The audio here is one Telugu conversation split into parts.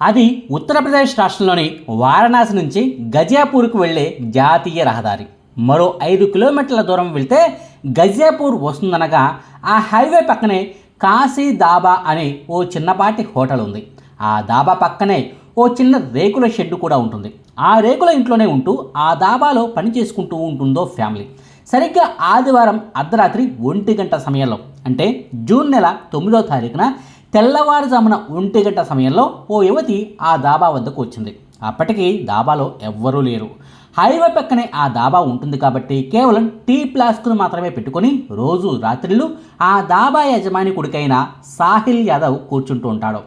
అది ఉత్తరప్రదేశ్ రాష్ట్రంలోని వారణాసి నుంచి గజియాపూర్కు వెళ్ళే జాతీయ రహదారి. మరో ఐదు కిలోమీటర్ల దూరం వెళ్తే గజియాపూర్ వస్తుందనగా ఆ హైవే పక్కనే కాశీ దాబా అనే ఓ చిన్నపాటి హోటల్ ఉంది. ఆ దాబా పక్కనే ఓ చిన్న రేకుల షెడ్ కూడా ఉంటుంది. ఆ రేకుల ఇంట్లోనే ఉంటూ ఆ దాబాలో పని చేసుకుంటూ ఉంటుందో ఫ్యామిలీ. సరిగ్గా ఆదివారం అర్ధరాత్రి ఒంటి గంట సమయంలో అంటే జూన్ నెల తొమ్మిదో తారీఖున తెల్లవారుజామున ఒంటి గంట సమయంలో ఓ యువతి ఆ దాబా వద్దకు వచ్చింది. అప్పటికి దాబాలో ఎవ్వరూ లేరు. హైవే పక్కనే ఆ దాబా ఉంటుంది కాబట్టి కేవలం టీ ఫ్లాస్క్ను మాత్రమే పెట్టుకొని రోజు రాత్రిళ్ళు ఆ దాబా యజమాని కొడుకైన సాహిల్ యాదవ్ కూర్చుంటూ ఉంటాడు.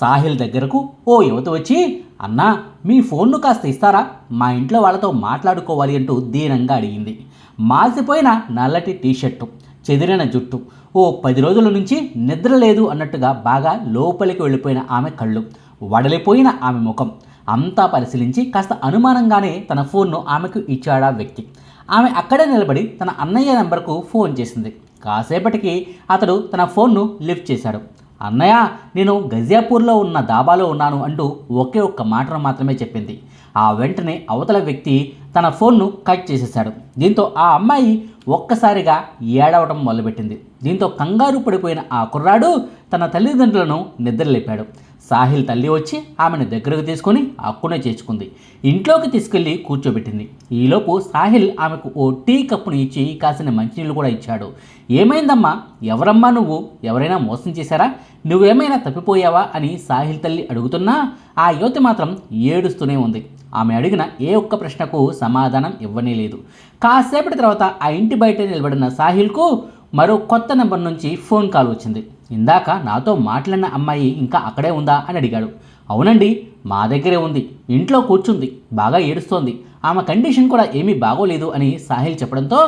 సాహిల్ దగ్గరకు ఓ యువతి వచ్చి అన్నా మీ ఫోన్ను కాస్త ఇస్తారా? మా ఇంట్లో వాళ్ళతో మాట్లాడుకోవాలి అంటూ దీనంగా అడిగింది. మాసిపోయిన నల్లటి టీషర్టు. చెదిరిన జుట్టు. ఓ పది రోజుల నుంచి నిద్ర లేదు అన్నట్టుగా బాగా లోపలికి వెళ్ళిపోయిన ఆమె కళ్ళు. వడలిపోయిన ఆమె ముఖం. అంతా పరిశీలించి కాస్త అనుమానంగానే తన ఫోన్ను ఆమెకు ఇచ్చాడా వ్యక్తి. ఆమె అక్కడే నిలబడి తన అన్నయ్య నెంబర్కు ఫోన్ చేసింది. కాసేపటికి అతడు తన ఫోన్ను లిఫ్ట్ చేశాడు. అన్నయ్య నేను గజియాపూర్లో ఉన్న దాబాలో ఉన్నాను అంటూ ఒకే ఒక్క మాటను మాత్రమే చెప్పింది. ఆ వెంటనే అవతల వ్యక్తి తన ఫోన్ను కట్ చేసేశాడు. దీంతో ఆ అమ్మాయి ఒక్కసారిగా ఏడవటం మొదలుపెట్టింది. దీంతో కంగారు పడిపోయిన ఆ కుర్రాడు తన తల్లిదండ్రులను నిద్రలేపాడు. సాహిల్ తల్లి వచ్చి ఆమెను దగ్గరకు తీసుకొని అక్కునే చేర్చుకుంది. ఇంట్లోకి తీసుకెళ్ళి కూర్చోబెట్టింది. ఈలోపు సాహిల్ ఆమెకు ఓ టీ కప్పును ఇచ్చి కాసిన మంచినీళ్ళు కూడా ఇచ్చాడు. ఏమైందమ్మా? ఎవరమ్మా నువ్వు? ఎవరైనా మోసం చేశారా? నువ్వేమైనా తప్పిపోయావా? అని సాహిల్ తల్లి అడుగుతున్నా ఆ యువతి మాత్రం ఏడుస్తూనే ఉంది. ఆమె అడిగిన ఏ ఒక్క ప్రశ్నకు సమాధానం ఇవ్వనే లేదు. కాసేపటి తర్వాత ఆ ఇంటి బయట నిలబడిన సాహిల్కు మరో కొత్త నెంబర్ నుంచి ఫోన్ కాల్ వచ్చింది. ఇందాక నాతో మాట్లాడిన అమ్మాయి ఇంకా అక్కడే ఉందా అని అడిగాడు. అవునండి మా దగ్గరే ఉంది. ఇంట్లో కూర్చుంది బాగా ఏడుస్తోంది. ఆమె కండిషన్ కూడా ఏమీ బాగోలేదు అని సాహిల్ చెప్పడంతో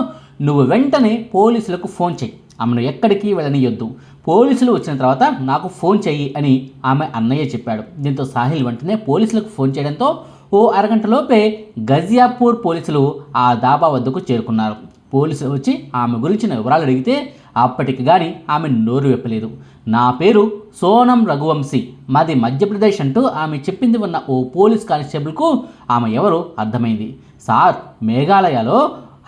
నువ్వు వెంటనే పోలీసులకు ఫోన్ చెయ్యి ఆమెను ఎక్కడికి వెళ్ళనియొద్దు. పోలీసులు వచ్చిన తర్వాత నాకు ఫోన్ చెయ్యి అని ఆమె అన్నయ్య చెప్పాడు. దీంతో సాహిల్ వెంటనే పోలీసులకు ఫోన్ చేయడంతో ఓ అరగంటలోపే గజియాపూర్ పోలీసులు ఆ దాబా వద్దకు చేరుకున్నారు. పోలీసులు వచ్చి ఆమె గురించిన వివరాలు అడిగితే అప్పటికి కానీ ఆమె నోరు విప్పలేదు. నా పేరు సోనం రఘువంశీ. మాది మధ్యప్రదేశ్ అంటూ ఆమె చెప్పింది ఉన్న ఓ పోలీస్ కానిస్టేబుల్కు ఆమె ఎవరో అర్థమైంది. సార్ మేఘాలయలో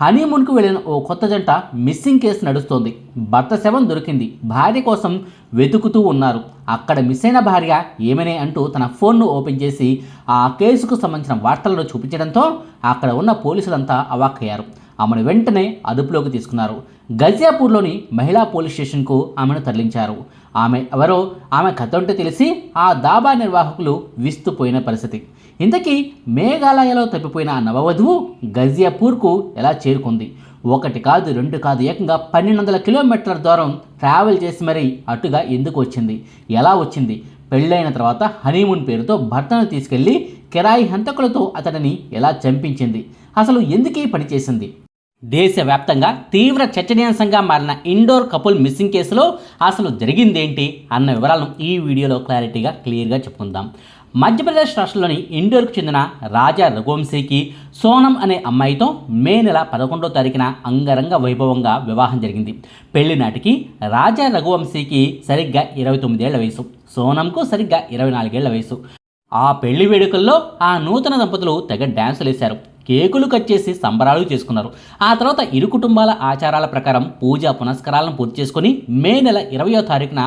హనీమూన్కు వెళ్ళిన ఓ కొత్త జంట మిస్సింగ్ కేసు నడుస్తోంది. భర్త శవం దొరికింది. భార్య కోసం వెతుకుతూ ఉన్నారు. అక్కడ మిస్ అయిన భార్య ఏమనే అంటూ తన ఫోన్ను ఓపెన్ చేసి ఆ కేసుకు సంబంధించిన వార్తలను చూపించడంతో అక్కడ ఉన్న పోలీసులంతా అవాక్కయ్యారు. ఆమెను వెంటనే అదుపులోకి తీసుకున్నారు. గజియాపూర్లోని మహిళా పోలీస్ స్టేషన్కు ఆమెను తరలించారు. ఆమె ఎవరో ఆమె కథ ఉంటే తెలిసి ఆ దాబా నిర్వాహకులు విస్తుపోయిన పరిస్థితి. ఇంతకీ మేఘాలయలో తప్పిపోయిన ఆ నవవధువు గజియాపూర్కు ఎలా చేరుకుంది? ఒకటి కాదు రెండు కాదు ఏకంగా పన్నెండు వందల కిలోమీటర్ల దూరం ట్రావెల్ చేసి మరీ అటుగా ఎందుకు వచ్చింది? ఎలా వచ్చింది? పెళ్ళైన తర్వాత హనీమూన్ పేరుతో భర్తను తీసుకెళ్ళి కిరాయి హంతకులతో అతడిని ఎలా చంపించింది? అసలు ఎందుకీ పనిచేసింది దేశవ్యాప్తంగా తీవ్ర చర్చనీయాంశంగా మారిన ఇండోర్ కపుల్ మిస్సింగ్ కేసులో అసలు జరిగిందేంటి అన్న వివరాలను ఈ వీడియోలో క్లారిటీగా క్లియర్గా చెప్పుకుందాం. మధ్యప్రదేశ్ రాష్ట్రంలోని ఇండోర్కు చెందిన రాజా రఘువంశీకి సోనం అనే అమ్మాయితో మే నెల పదకొండో తారీఖున అంగరంగ వైభవంగా వివాహం జరిగింది. పెళ్ళి నాటికి రాజా రఘువంశీకి సరిగ్గా ఇరవై తొమ్మిదేళ్ళ వయసు సోనంకు సరిగ్గా ఇరవై నాలుగేళ్ళ వయసు. ఆ పెళ్ళి వేడుకల్లో ఆ నూతన దంపతులు తెగ డ్యాన్సులు వేశారు కేకులు కట్ చేసి సంబరాలు చేసుకున్నారు. ఆ తర్వాత ఇరు కుటుంబాల ఆచారాల ప్రకారం పూజా పునస్కారాలను పూర్తి చేసుకుని మే నెల ఇరవయో తారీఖున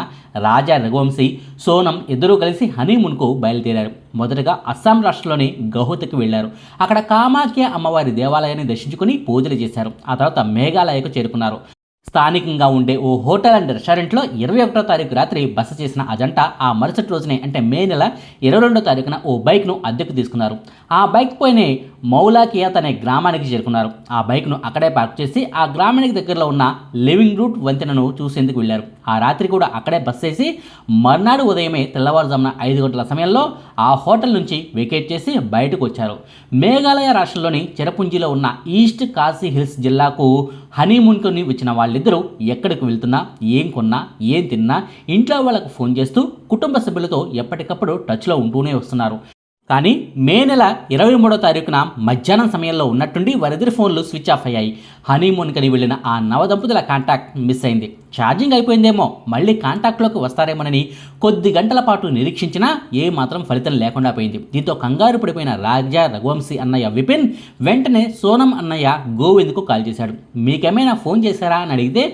రాజా రఘువంశీ సోనం ఇద్దరూ కలిసి హనీమూన్కు బయలుదేరారు. మొదటగా అస్సాం రాష్ట్రంలోని గౌహతికి వెళ్ళారు అక్కడ కామాఖ్య అమ్మవారి దేవాలయాన్ని దర్శించుకుని పూజలు చేశారు. ఆ తర్వాత మేఘాలయకు చేరుకున్నారు. స్థానికంగా ఉండే ఓ హోటల్ అండ్ రెస్టారెంట్లో ఇరవై ఒకటో తారీఖు రాత్రి బస చేసిన అజంట ఆ మరుసటి రోజునే అంటే మే నెల ఇరవై రెండో తారీఖున ఓ బైక్ను అద్దెకు తీసుకున్నారు. ఆ బైక్ పైనే మౌలాకియాత్ అనే గ్రామానికి చేరుకున్నారు. ఆ బైక్ను అక్కడే పార్క్ చేసి ఆ గ్రామానికి దగ్గరలో ఉన్న లివింగ్ రూట్ వంతెనను చూసేందుకు వెళ్ళారు. ఆ రాత్రి కూడా అక్కడే బస్ చేసి మర్నాడు ఉదయమే తెల్లవారుజామున ఐదు గంటల సమయంలో ఆ హోటల్ నుంచి వెకేట్ చేసి బయటకు వచ్చారు. మేఘాలయ రాష్ట్రంలోని చెరపుంజిలో ఉన్న ఈస్ట్ కాశీ హిల్స్ జిల్లాకు హనీమూన్కొని వచ్చిన వాళ్ళిద్దరూ ఎక్కడికి వెళ్తున్నా ఏం కొన్నా ఏం తిన్నా ఇంట్లో వాళ్ళకు ఫోన్ చేస్తూ కుటుంబ సభ్యులతో ఎప్పటికప్పుడు టచ్లో ఉంటూనే వస్తున్నారు. కానీ మే నెల ఇరవై మూడో తారీఖున మధ్యాహ్నం సమయంలో ఉన్నట్టుండి వారిద్దరి ఫోన్లు స్విచ్ ఆఫ్ అయ్యాయి. హనీమూన్కని వెళ్ళిన ఆ నవదంపతుల కాంటాక్ట్ మిస్ అయింది. ఛార్జింగ్ అయిపోయిందేమో మళ్ళీ కాంటాక్ట్లోకి వస్తారేమోనని కొద్ది గంటల పాటు నిరీక్షించినా ఏమాత్రం ఫలితం లేకుండా పోయింది. దీంతో కంగారు పడిపోయిన రాజా రఘువంశీ అన్నయ్య విపిన్ వెంటనే సోనం అన్నయ్య గోవింద్కు కాల్ చేశాడు. మీకేమైనా ఫోన్ చేశారా అని అడిగితే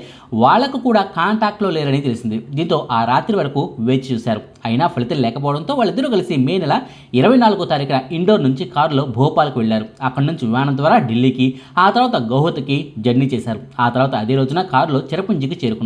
వాళ్ళకు కూడా కాంటాక్ట్లో లేరని తెలిసింది. దీంతో ఆ రాత్రి వరకు వేచి చూశారు. అయినా ఫలితం లేకపోవడంతో వాళ్ళిద్దరూ కలిసి మే నెల ఇరవై నాలుగో తారీఖున ఇండోర్ నుంచి కారులో భోపాల్కు వెళ్ళారు అక్కడి నుంచి విమానం ద్వారా ఢిల్లీకి ఆ తర్వాత గౌహతికి జర్నీ చేశారు. ఆ తర్వాత అదే రోజున కారులో చిరపుంజికి చేరుకున్నారు.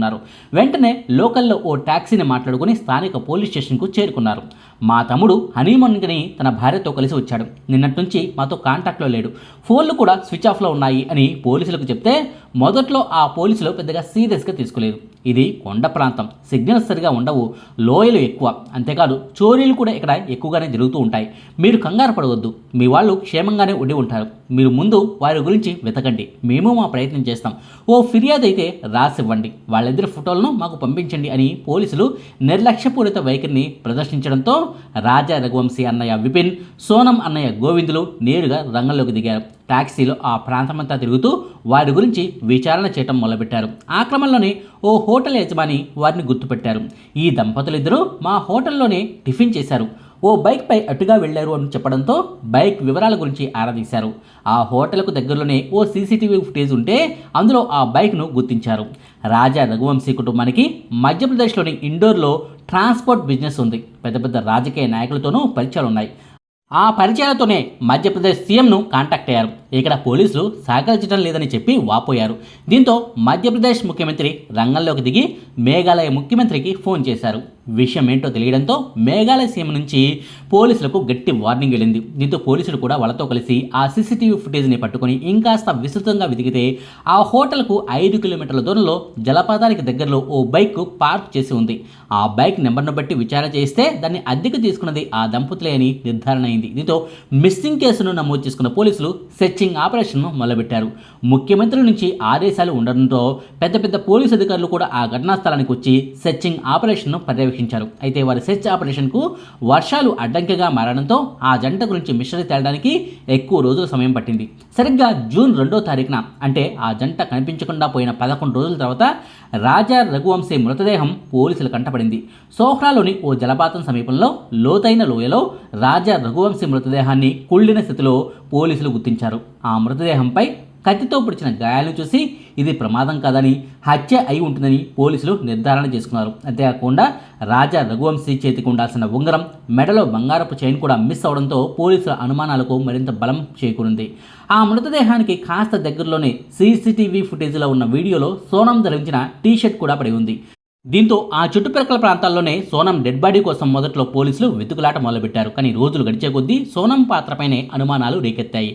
వెంటనే లోకల్లో ఓ ట్యాక్సీని మాట్లాడుకుని స్థానిక పోలీస్ స్టేషన్కు చేరుకున్నారు. మా తమ్ముడు హనీమన్కి తన భార్యతో కలిసి వచ్చాడు. నిన్నటి నుంచి మాతో కాంటాక్ట్లో లేడు. ఫోన్లు కూడా స్విచ్ ఆఫ్లో ఉన్నాయి అని పోలీసులకు చెప్తే మొదట్లో ఆ పోలీసులు పెద్దగా సీరియస్గా తీసుకోలేదు. ఇది కొండ ప్రాంతం. సిగ్నల్స్ సరిగా ఉండవు. లోయలు ఎక్కువ. అంతేకాదు చోరీలు కూడా ఇక్కడ ఎక్కువగానే జరుగుతూ ఉంటాయి. మీరు కంగారు పడవద్దు. మీ వాళ్ళు క్షేమంగానే ఉండి ఉంటారు. మీరు ముందు వారి గురించి వెతకండి. మేము మా ప్రయత్నం చేస్తాం. ఓ ఫిర్యాదు అయితే రాసివ్వండి. వాళ్ళిద్దరి ఫోటోలను మాకు పంపించండి అని పోలీసులు నిర్లక్ష్యపూరిత వైఖరిని ప్రదర్శించడంతో రాజా రఘువంశీ అన్నయ్య విపిన్ సోనం అన్నయ్య గోవిందులు నేరుగా రంగంలోకి దిగారు. టాక్సీలో ఆ ప్రాంతమంతా తిరుగుతూ వారి గురించి విచారణ చేయటం మొదలుపెట్టారు. ఆ క్రమంలోనే ఓ హోటల్ యజమాని వారిని గుర్తుపెట్టారు. ఈ దంపతులిద్దరూ మా హోటల్లోనే టిఫిన్ చేశారు. ఓ బైక్పై అటుగా వెళ్ళారు అని చెప్పడంతో బైక్ వివరాల గురించి ఆరాధించారు. ఆ హోటల్కు దగ్గరలోనే ఓ సీసీటీవీ ఫుటేజ్ ఉంటే అందులో ఆ బైక్ను గుర్తించారు. రాజా రఘువంశీ కుటుంబానికి మధ్యప్రదేశ్లోని ఇండోర్లో ట్రాన్స్పోర్ట్ బిజినెస్ ఉంది. పెద్ద పెద్ద రాజకీయ నాయకులతోనూ పరిచయాలు ఉన్నాయి ఆ పరిచయాలతోనే మధ్యప్రదేశ్ సీఎంను కాంటాక్ట్ అయ్యారు. ఇక్కడ పోలీసులు సహకరించడం లేదని చెప్పి వాపోయారు. దీంతో మధ్యప్రదేశ్ ముఖ్యమంత్రి రంగంలోకి దిగి మేఘాలయ ముఖ్యమంత్రికి ఫోన్ చేశారు. విషయం ఏంటో తెలియడంతో మేఘాలయ సీమ నుంచి పోలీసులకు గట్టి వార్నింగ్ వెళ్ళింది. దీంతో పోలీసులు కూడా వాళ్ళతో కలిసి ఆ సీసీటీవీ ఫుటేజ్ని పట్టుకొని ఇంకాస్త విస్తృతంగా వెతికితే ఆ హోటల్కు ఐదు కిలోమీటర్ల దూరంలో జలపాతానికి దగ్గరలో ఓ బైక్ పార్క్ చేసి ఉంది. ఆ బైక్ నెంబర్ను బట్టి విచారణ చేస్తే దాన్ని అద్దెకు తీసుకున్నది ఆ దంపతులే అని నిర్ధారణ అయింది. దీంతో మిస్సింగ్ కేసును నమోదు చేసుకున్న పోలీసులు సెర్చింగ్ ఆపరేషన్ను మొదలుపెట్టారు. ముఖ్యమంత్రి నుంచి ఆదేశాలు ఉండడంతో పెద్ద పెద్ద పోలీసు అధికారులు కూడా ఆ ఘటనా స్థలానికి వచ్చి సెర్చింగ్ ఆపరేషన్ను పర్యవేక్షించారు. అయితే వారి సెర్చ్ ఆపరేషన్కు వర్షాలు అడ్డంకిగా మారడంతో ఆ జంట గురించి మిషనరీ తేలడానికి ఎక్కువ రోజుల సమయం పట్టింది. సరిగ్గా జూన్ రెండో తారీఖున అంటే ఆ జంట కనిపించకుండా పోయిన పదకొండు రోజుల తర్వాత రాజా రఘువంశీ మృతదేహం పోలీసులు కంటపడింది సోహ్రాలోని ఓ జలపాతం సమీపంలో లోతైన లోయలో రాజా రఘువంశీ మృతదేహాన్ని కుళ్ళిన స్థితిలో పోలీసులు గుర్తించారు. ఆ మృతదేహంపై కత్తితో పొడిచిన గాయాలను చూసి ఇది ప్రమాదం కాదని హత్య అయి ఉంటుందని పోలీసులు నిర్ధారణ చేసుకున్నారు. అంతేకాకుండా రాజా రఘువంశీ చేతికి ఉండాల్సిన ఉంగరం మెడలో బంగారపు చైన్ కూడా మిస్ అవడంతో పోలీసుల అనుమానాలకు మరింత బలం చేకూరింది. ఆ మృతదేహానికి కాస్త దగ్గరలోనే సీసీటీవీ ఫుటేజ్లో ఉన్న వీడియోలో సోనం ధరించిన టీషర్ట్ కూడా పడి ఉంది. దీంతో ఆ చుట్టుప్రక్కల ప్రాంతాల్లోనే సోనం డెడ్ బాడీ కోసం మొదట్లో పోలీసులు వెతుకులాట మొదలుపెట్టారు. కానీ రోజులు గడిచే కొద్దీ సోనం పాత్రపైనే అనుమానాలు రేకెత్తాయి.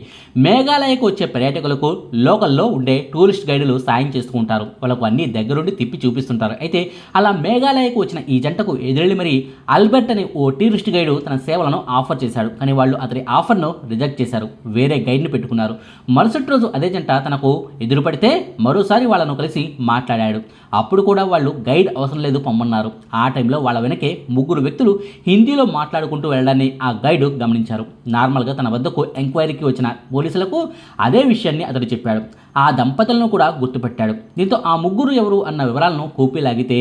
మేఘాలయకు వచ్చే పర్యాటకులకు లోకల్లో ఉండే టూరిస్ట్ గైడులు సాయం చేసుకుంటారు వాళ్ళకు అన్ని దగ్గరుండి తిప్పి చూపిస్తుంటారు. అయితే అలా మేఘాలయకు వచ్చిన ఈ జంటకు ఎదురెళ్ళి మరి ఆల్బర్ట్ అనే ఓ టూరిస్ట్ గైడు తన సేవలను ఆఫర్ చేశాడు. కానీ వాళ్ళు అతని ఆఫర్ను రిజెక్ట్ చేశారు. వేరే గైడ్ని పెట్టుకున్నారు. మరుసటి రోజు అదే జంట తనకు ఎదురుపడితే మరోసారి వాళ్ళను కలిసి మాట్లాడాడు. అప్పుడు కూడా వాళ్ళు గైడ్ అవసరం లేదు పొమ్మన్నారు. ఆ టైంలో వాళ్ళ వెనకే ముగ్గురు వ్యక్తులు హిందీలో మాట్లాడుకుంటూ వెళ్ళడాన్ని ఆ గైడ్ గమనించారు. నార్మల్గా తన వద్దకు ఎంక్వైరీకి వచ్చిన పోలీసులకు అదే విషయాన్ని అతడు చెప్పాడు. ఆ దంపతులను కూడా గుర్తుపెట్టాడు. దీంతో ఆ ముగ్గురు ఎవరు అన్న వివరాలను కూపీలాగితే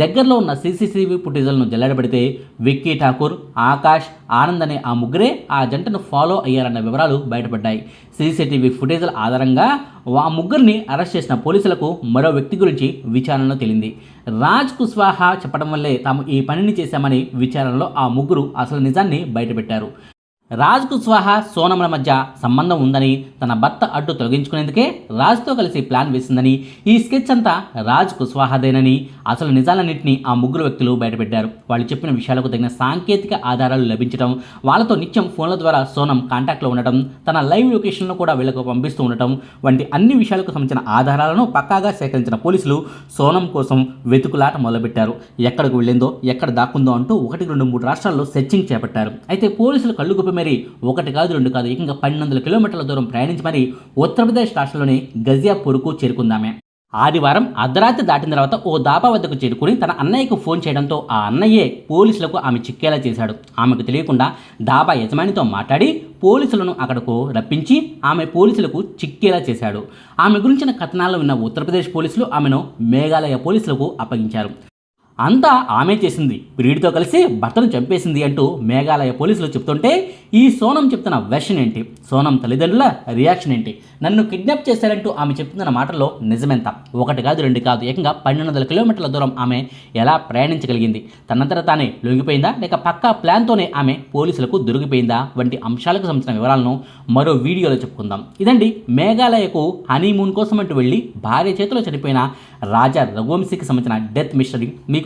దగ్గరలో ఉన్న సీసీసీవీ ఫుటేజ్లను జల్లడబెడితే విక్కీ ఠాకూర్ ఆకాష్ ఆనంద్ అనే ఆ ముగ్గురే ఆ జంటను ఫాలో అయ్యారన్న వివరాలు బయటపడ్డాయి. సీసీటీవీ ఫుటేజ్ల ఆధారంగా ఆ ముగ్గురిని అరెస్ట్ చేసిన పోలీసులకు మరో వ్యక్తి గురించి విచారణలో తేలింది. రాజ్ కుస్వాహా చెప్పడం వల్లే తాము ఈ పనిని చేశామని విచారణలో ఆ ముగ్గురు అసలు నిజాన్ని బయటపెట్టారు. రాజ్కు స్వాహా సోనముల మధ్య సంబంధం ఉందని తన భర్త అడ్డు తొలగించుకునేందుకే రాజ్తో కలిసి ప్లాన్ వేసిందని ఈ స్కెచ్ అంతా రాజ్ కుస్వాహాదేనని అసలు నిజాలన్నింటినీ ఆ ముగ్గురు వ్యక్తులు బయటపెట్టారు. వాళ్ళు చెప్పిన విషయాలకు తగిన సాంకేతిక ఆధారాలు లభించడం వాళ్ళతో నిత్యం ఫోన్ల ద్వారా సోనం కాంటాక్ట్లో ఉండటం తన లైవ్ లొకేషన్లో కూడా వీళ్ళకు పంపిస్తూ ఉండటం వంటి అన్ని విషయాలకు సంబంధించిన ఆధారాలను పక్కాగా సేకరించిన పోలీసులు సోనం కోసం వెతుకులాట మొదలుపెట్టారు. ఎక్కడికి వెళ్ళిందో ఎక్కడ దాక్కుందో అంటూ ఒకటి రెండు మూడు రాష్ట్రాల్లో సెర్చింగ్ చేపట్టారు. అయితే పోలీసులు కళ్ళు మరి ఒకటి కాదు రెండు కాదు ఏకంగా పన్నెండు వందల కిలోమీటర్ల దూరం ప్రయాణించి మరి ఉత్తరప్రదేశ్ రాష్ట్రంలోని గజియాపూర్కు చేరుకుందామే. ఆదివారం అర్ధరాత్రి దాటిన తర్వాత ఓ దాబా వద్దకు చేరుకుని తన అన్నయ్యకు ఫోన్ చేయడంతో ఆ అన్నయ్యే పోలీసులకు ఆమె చిక్కేలా చేశాడు. ఆమెకు తెలియకుండా దాబా యజమానితో మాట్లాడి పోలీసులను అక్కడకు రప్పించి ఆమె పోలీసులకు చిక్కేలా చేశాడు. ఆమె గురించిన కథనాలు విన్న ఉత్తరప్రదేశ్ పోలీసులు ఆమెను మేఘాలయ పోలీసులకు అప్పగించారు. అంతా ఆమె చేసింది. ప్రియుడితో కలిసి భర్తను చంపేసింది అంటూ మేఘాలయ పోలీసులు చెప్తుంటే ఈ సోనం చెప్తున్న వెర్షన్ ఏంటి? సోనం తల్లిదండ్రుల రియాక్షన్ ఏంటి? నన్ను కిడ్నాప్ చేశారంటూ ఆమె చెప్తున్న మాటల్లో నిజమెంత? ఒకటి కాదు రెండు కాదు ఏకంగా పన్నెండు వందల కిలోమీటర్ల దూరం ఆమె ఎలా ప్రయాణించగలిగింది? తనంతట తానే లొంగిపోయిందా? లేక పక్కా ప్లాన్తోనే ఆమె పోలీసులకు దొరికిపోయిందా? వంటి అంశాలకు సంబంధించిన వివరాలను మరో వీడియోలో చెప్పుకుందాం. ఇదండి మేఘాలయకు హనీమూన్ కోసం అంటూ వెళ్ళి భార్య చేతిలో చనిపోయిన రాజా రఘువంశీకి సంబంధించిన డెత్ మిస్టరీ మీకు